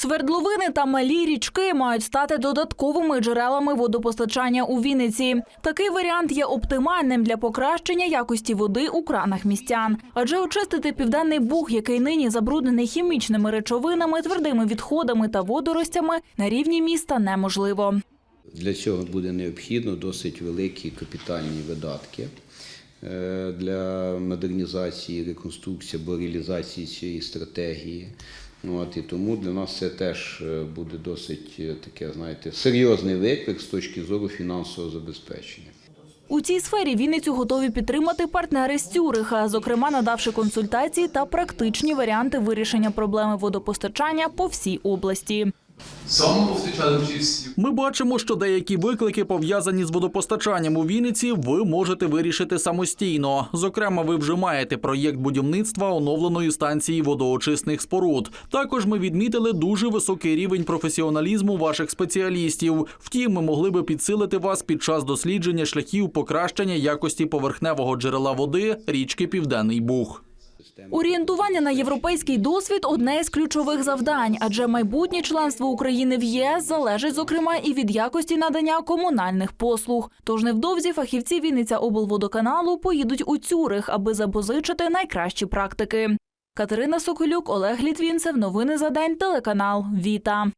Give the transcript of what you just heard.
Свердловини та малі річки мають стати додатковими джерелами водопостачання у Вінниці. Такий варіант є оптимальним для покращення якості води у кранах містян. Адже очистити південний буг, який нині забруднений хімічними речовинами, твердими відходами та водоростями, на рівні міста неможливо. Для цього буде необхідно досить великі капітальні видатки е, для модернізації, реконструкції або реалізації цієї стратегії. От, і тому для нас це теж е, буде досить е, таке, знаєте, серйозний виклик з точки зору фінансового забезпечення. У цій сфері Вінницю готові підтримати партнери з Цюриха, зокрема надавши консультації та практичні варіанти вирішення проблеми водопостачання по всій області. Ми бачимо, що деякі виклики, пов'язані з водопостачанням у Вінниці, ви можете вирішити самостійно. Зокрема, ви вже маєте проєкт будівництва оновленої станції водоочисних споруд. Також ми відмітили дуже високий рівень професіоналізму ваших спеціалістів. Втім, ми могли би підсилити вас під час дослідження шляхів покращення якості поверхневого джерела води річки Південний Буг. Орієнтування на європейський досвід одне із ключових завдань, адже майбутнє членство України в ЄС залежить зокрема і від якості надання комунальних послуг. Тож невдовзі фахівці Вінниця облводоканалу поїдуть у Цюрих, аби запозичити найкращі практики. Катерина Соколюк, Олег Літвінцев. Новини за день. Телеканал Віта.